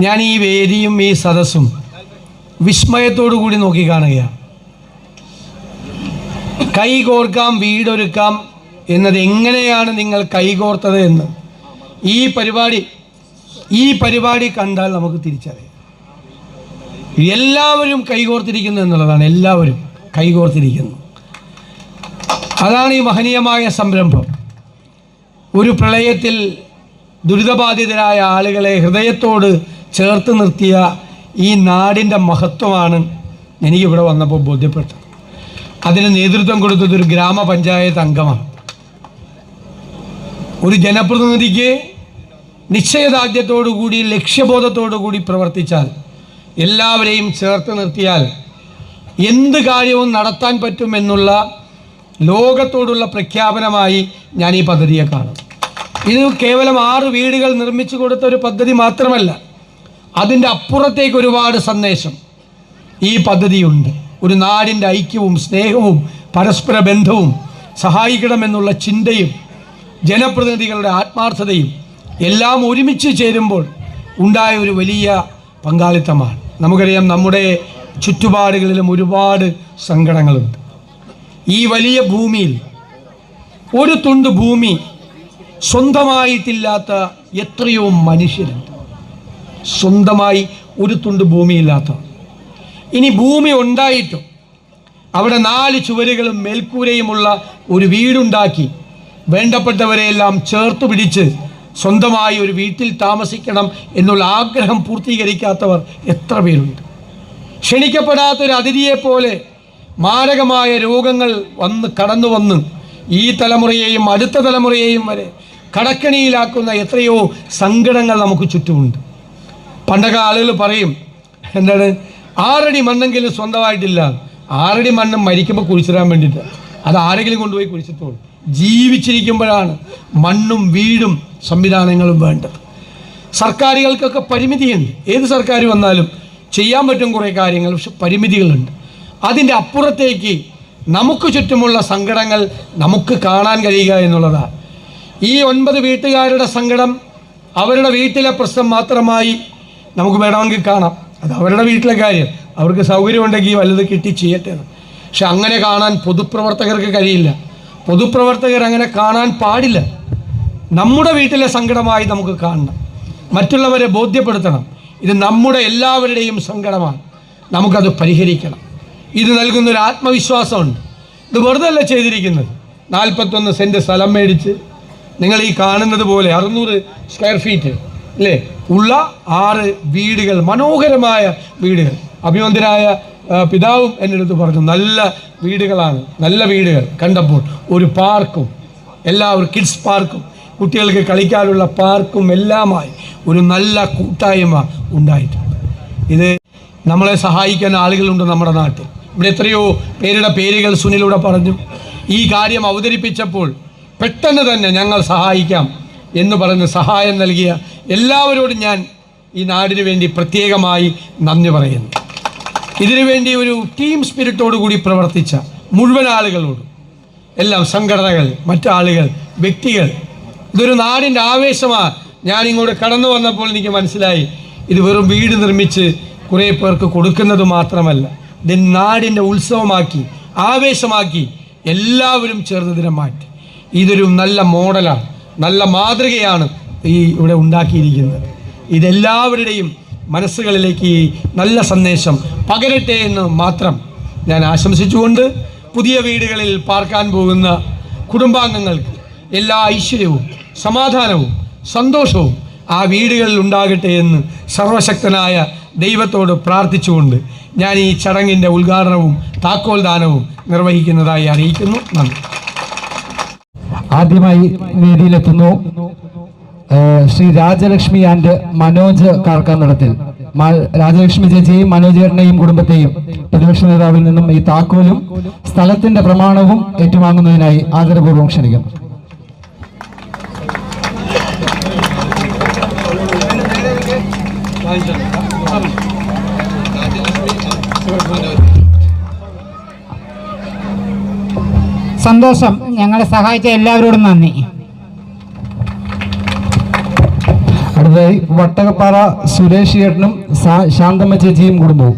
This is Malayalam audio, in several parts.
ഞാൻ ഈ വേദിയും ഈ സദസ്സും വിസ്മയത്തോടു കൂടി നോക്കി കാണുകയാണ്. കൈകോർക്കാം വീടൊരുക്കാം എന്നത് എങ്ങനെയാണ് നിങ്ങൾ കൈകോർത്തത് എന്ന് ഈ പരിപാടി ഈ പരിപാടി കണ്ടാൽ നമുക്ക് തിരിച്ചറിയാം. എല്ലാവരും കൈകോർത്തിരിക്കുന്നു എന്നുള്ളതാണ്. എല്ലാവരും കൈകോർത്തിരിക്കുന്നു അതാണ് ഈ മഹനീയമായ സംരംഭം. ഒരു പ്രളയത്തിൽ ദുരിതബാധിതരായ ആളുകളെ ഹൃദയത്തോട് ചേർത്ത് നിർത്തിയ ഈ നാടിന്റെ മഹത്വമാണ് എനിക്കിവിടെ വന്നപ്പോൾ ബോധ്യപ്പെട്ടത്. അതിന് നേതൃത്വം കൊടുത്തത് ഒരു ഗ്രാമപഞ്ചായത്ത് അംഗമാണ്. ഒരു ജനപ്രതിനിധിക്ക് നിശ്ചയദാർഢ്യത്തോടു കൂടി ലക്ഷ്യബോധത്തോടു കൂടി പ്രവർത്തിച്ചാൽ എല്ലാവരെയും ചേർത്ത് നിർത്തിയാൽ എന്ത് കാര്യവും നടത്താൻ പറ്റുമെന്നുള്ള ലോകത്തോടുള്ള പ്രഖ്യാപനമായി ഞാൻ ഈ പദ്ധതിയെ കാണും ഇത് കേവലം ആറ് വീടുകൾ നിർമ്മിച്ചു കൊടുത്ത ഒരു പദ്ധതി മാത്രമല്ല അതിന്റെ അപ്പുറത്തേക്ക് ഒരുപാട് സന്ദേശം. ഈ പദ്ധതിയുണ്ട്. ഒരു നാടിന്റെ ഐക്യവും സ്നേഹവും പരസ്പര ബന്ധവും സഹായിക്കണമെന്നുള്ള ചിന്തയും ജനപ്രതിനിധികളുടെ ആത്മാർത്ഥതയും എല്ലാം ഒരുമിച്ച് ചേരുമ്പോൾ ഉണ്ടായ ഒരു വലിയ പങ്കാളിത്തമാണ്. നമുക്കറിയാം നമ്മുടെ ചുറ്റുപാടുകളിലും ഒരുപാട് സങ്കടങ്ങളുണ്ട്. ഈ വലിയ ഭൂമിയിൽ ഒരു തുണ്ട് ഭൂമി സ്വന്തമായിട്ടില്ലാത്ത എത്രയോ മനുഷ്യരുണ്ട്. സ്വന്തമായി ഒരു തുണ്ട് ഭൂമിയില്ലാത്ത. ഇനി ഭൂമി ഉണ്ടായിട്ടും അവിടെ നാല് ചുവരുകളും മേൽക്കൂരയുമുള്ള ഒരു വീടുണ്ടാക്കി വേണ്ടപ്പെട്ടവരെയെല്ലാം ചേർത്ത് പിടിച്ച് സ്വന്തമായി ഒരു വീട്ടിൽ താമസിക്കണം എന്നുള്ള ആഗ്രഹം പൂർത്തീകരിക്കാത്തവർ എത്ര പേരുണ്ട്? ക്ഷണിക്കപ്പെടാത്തൊരു അതിഥിയെപ്പോലെ മാരകമായ രോഗങ്ങൾ വന്ന് കടന്നു വന്ന് ഈ തലമുറയെയും അടുത്ത തലമുറയെയും വരെ കടക്കണിയിലാക്കുന്ന എത്രയോ സങ്കടങ്ങൾ നമുക്ക് ചുറ്റുമുണ്ട്. പണ്ടൊക്കെ ആളുകൾ പറയും എന്താണ് ആറടി മണ്ണെങ്കിലും സ്വന്തമായിട്ടില്ല. ആറടി മണ്ണ് മരിക്കുമ്പോൾ കുഴിച്ചിടാൻ വേണ്ടിയിട്ട്. അത് ആരെങ്കിലും കൊണ്ടുപോയി കുഴിച്ചിട്ടോളൂ. ജീവിച്ചിരിക്കുമ്പോഴാണ് മണ്ണും വീടും സംവിധാനങ്ങളും വേണ്ടത്. സർക്കാരുകൾക്കൊക്കെ പരിമിതിയുണ്ട്. ഏത് സർക്കാർ വന്നാലും ചെയ്യാൻ പറ്റും കുറേ കാര്യങ്ങൾ പക്ഷെ പരിമിതികളുണ്ട്. അതിന്റെ അപ്പുറത്തേക്ക് നമുക്ക് ചുറ്റുമുള്ള സങ്കടങ്ങൾ നമുക്ക് കാണാൻ കഴിയുക എന്നുള്ളതാണ് ഈ ഒൻപത് വീട്ടുകാരുടെ സങ്കടം അവരുടെ വീട്ടിലെ പ്രശ്നം മാത്രമായി നമുക്ക് വേണമെങ്കിൽ കാണാം. അത് അവരുടെ വീട്ടിലെ കാര്യം. അവർക്ക് സൗകര്യമുണ്ടെങ്കിൽ വലുത് കിട്ടി ചെയ്യട്ടെ. പക്ഷെ അങ്ങനെ കാണാൻ പൊതുപ്രവർത്തകർക്ക് കഴിയില്ല. പൊതുപ്രവർത്തകർ അങ്ങനെ കാണാൻ പാടില്ല. നമ്മുടെ വീട്ടിലെ സങ്കടമായി നമുക്ക് കാണണം. മറ്റുള്ളവരെ ബോധ്യപ്പെടുത്തണം. ഇത് നമ്മുടെ എല്ലാവരുടെയും സങ്കടമാണ്. നമുക്കത് പരിഹരിക്കണം. ഇത് നൽകുന്നൊരു ആത്മവിശ്വാസമുണ്ട്. ഇത് വെറുതെ അല്ല ചെയ്തിരിക്കുന്നത്. നാൽപ്പത്തൊന്ന് സെന്റ് സ്ഥലം മേടിച്ച് നിങ്ങൾ ഈ കാണുന്നത് പോലെ അറുന്നൂറ് സ്ക്വയർ ഫീറ്റ് അല്ലേ? ഉള്ള ആറ് വീടുകൾ മനോഹരമായ വീടുകൾ. അഭിമന്ദരായ പിതാവും എന്റെ അടുത്ത് പറഞ്ഞു നല്ല വീടുകളാണ് നല്ല വീടുകൾ. കണ്ടപ്പോൾ ഒരു പാർക്കും എല്ലാവരും കിഡ്സ് പാർക്കും കുട്ടികൾക്ക് കളിക്കാനുള്ള പാർക്കും എല്ലാമായി ഒരു നല്ല കൂട്ടായ്മ ഉണ്ടായിട്ടുണ്ട് ഇത് നമ്മളെ സഹായിക്കാൻ ആളുകളുണ്ട് നമ്മുടെ നാട്ടിൽ. ഇവിടെ എത്രയോ പേരുടെ പേരുകൾ സുനിലൂടെ പറഞ്ഞു. ഈ കാര്യം അവതരിപ്പിച്ചപ്പോൾ പെട്ടെന്ന് തന്നെ ഞങ്ങൾ സഹായിക്കാം എന്ന് പറഞ്ഞ് സഹായം നൽകിയ എല്ലാവരോടും ഞാൻ ഈ നാടിനു വേണ്ടി പ്രത്യേകമായി നന്ദി പറയുന്നു. ഇതിനു വേണ്ടി ഒരു ടീം സ്പിരിറ്റോടു കൂടി പ്രവർത്തിച്ച മുഴുവൻ ആളുകളോടും എല്ലാം സംഘടനകൾ മറ്റാളുകൾ വ്യക്തികൾ ഇതൊരു നാടിന്റെ ആവേശമാണ് ഞാൻ ഇങ്ങോട്ട് കടന്നു വന്നപ്പോൾ എനിക്ക് മനസ്സിലായി ഇത് വെറും വീട് നിർമ്മിച്ച് കുറേ പേർക്ക് കൊടുക്കുന്നത് മാത്രമല്ല ഇത് നാടിന്റെ ഉത്സവമാക്കി ആവേശമാക്കി എല്ലാവരും ചേർന്നതിനെ മാറ്റി. ഇതൊരു നല്ല മോഡലാണ് നല്ല മാതൃകയാണ് ഈ ഇവിടെ ഉണ്ടാക്കിയിരിക്കുന്നത്. ഇതെല്ലാവരുടെയും മനസ്സുകളിലേക്ക് ഈ നല്ല സന്ദേശം പകരട്ടെ എന്ന് മാത്രം ഞാൻ ആശംസിച്ചുകൊണ്ട് പുതിയ വീടുകളിൽ പാർക്കാൻ പോകുന്ന കുടുംബാംഗങ്ങൾക്ക് എല്ലാ ഐശ്വര്യവും സമാധാനവും സന്തോഷവും ആ വീടുകളിൽ ഉണ്ടാകട്ടെ എന്ന് സർവശക്തനായ ദൈവത്തോട് പ്രാർത്ഥിച്ചുകൊണ്ട് ഞാൻ ഈ ചടങ്ങിന്റെ ഉദ്ഘാടനവും താക്കോൽ ദാനവും നിർവഹിക്കുന്നതായി അറിയിക്കുന്നു. നന്ദി. ആദ്യമായി വേദിയിലെത്തുന്നു. ശ്രീ രാജലക്ഷ്മി ആൻഡ് മനോജ് കാർക്കാനടത്തിൽ. രാജലക്ഷ്മി ചേച്ചിയെയും മനോജ് ചേട്ടനെയും കുടുംബത്തെയും പ്രതിപക്ഷ നേതാവിൽ നിന്നും ഈ താക്കോലും സ്ഥലത്തിന്റെ പ്രമാണവും ഏറ്റുവാങ്ങുന്നതിനായി ആദരപൂർവം ക്ഷണിക്കുന്നു. സന്തോഷം. ഞങ്ങളെ സഹായിച്ച എല്ലാവരോടും നന്ദി. അടുത്തതായി വട്ടകപ്പാറ സുരേഷ് ഏട്ടനും ശാന്തമ്മ ചേച്ചിയും കുടുംബവും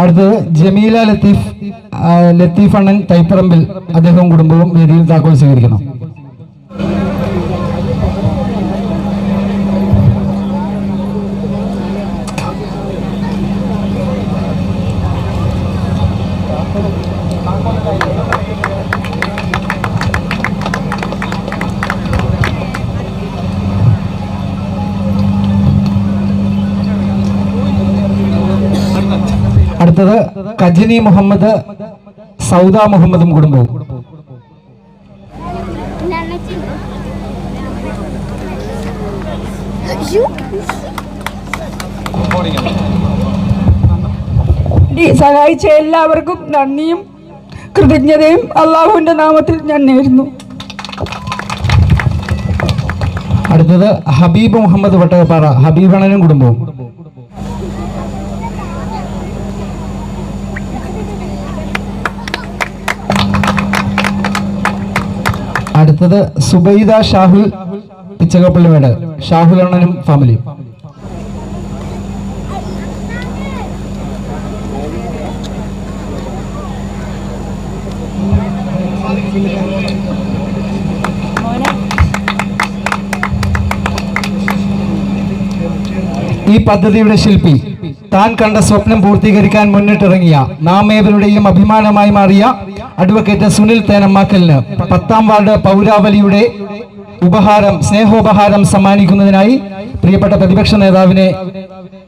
അടുത്തത് ജമീല ലത്തീഫ് ലത്തീഫ് അണ്ണൻ തൈപ്പറമ്പിൽ അദ്ദേഹവും കുടുംബവും വേദിയിൽ താക്കോൽ സ്വീകരിക്കണം അടുത്തത് കജനി മുഹമ്മദ് സൗദ മുഹമ്മദും കുടുംബവും സഹായിച്ച എല്ലാവർക്കും നന്ദിയും കൃതജ്ഞതയും അള്ളാഹുവിന്റെ നാമത്തിൽ ഞാൻ നേരുന്നു. അടുത്തത് ഹബീബ് മുഹമ്മദ് വട്ടയപ്പാറ ഹബീബണനും കുടുംബവും. അടുത്തത് സുബൈദ ഷാഹുൽ പിച്ചകപ്പള്ളിമേട്. ഷാഹുൽ അണ്ണനും ഫാമിലിയും ഈ പദ്ധതിയുടെ ശില്പി താൻ കണ്ട സ്വപ്നം പൂർത്തീകരിക്കാൻ മുന്നിട്ടിറങ്ങിയ നാം ഏവരുടെയും അഭിമാനമായി മാറിയ അഡ്വക്കേറ്റ് സുനിൽ തേനമ്മാക്കലിന് പത്താം വാർഡ് പൗരാവലിയുടെ ഉപഹാരം സ്നേഹോപഹാരം സമ്മാനിക്കുന്നതിനായി പ്രിയപ്പെട്ട പ്രതിപക്ഷ നേതാവിനെ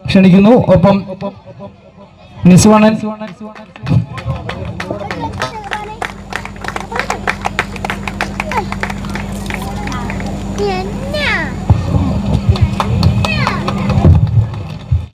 ക്ഷണിക്കുന്നു ഒപ്പം നിസ്വണൻ Bien.